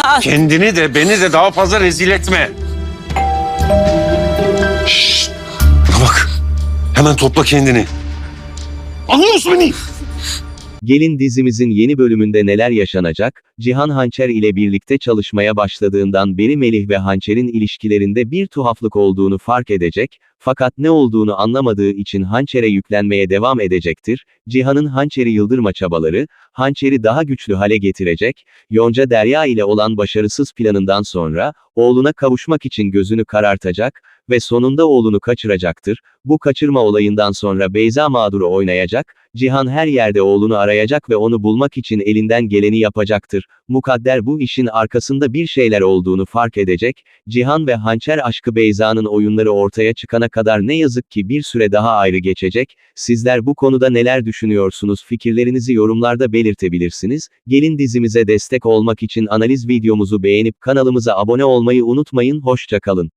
Kendini de beni de daha fazla rezil etme. Şşt! Bana bak. Hemen topla kendini. Anlıyor musun beni? Gelin dizimizin yeni bölümünde neler yaşanacak? Cihan Hançer ile birlikte çalışmaya başladığından beri Melih ve Hançer'in ilişkilerinde bir tuhaflık olduğunu fark edecek, fakat ne olduğunu anlamadığı için Hançer'e yüklenmeye devam edecektir. Cihan'ın Hançer'i yıldırma çabaları, Hançer'i daha güçlü hale getirecek, Yonca Derya ile olan başarısız planından sonra, oğluna kavuşmak için gözünü karartacak ve sonunda oğlunu kaçıracaktır. Bu kaçırma olayından sonra Beyza mağduru oynayacak, Cihan her yerde oğlunu arayacak ve onu bulmak için elinden geleni yapacaktır. Mukadder bu işin arkasında bir şeyler olduğunu fark edecek, Cihan ve Hançer aşkı Beyza'nın oyunları ortaya çıkana kadar ne yazık ki bir süre daha ayrı geçecek. Sizler bu konuda neler düşünüyorsunuz? Fikirlerinizi yorumlarda belirtebilirsiniz. Gelin dizimize destek olmak için analiz videomuzu beğenip kanalımıza abone olmayı unutmayın. Hoşçakalın.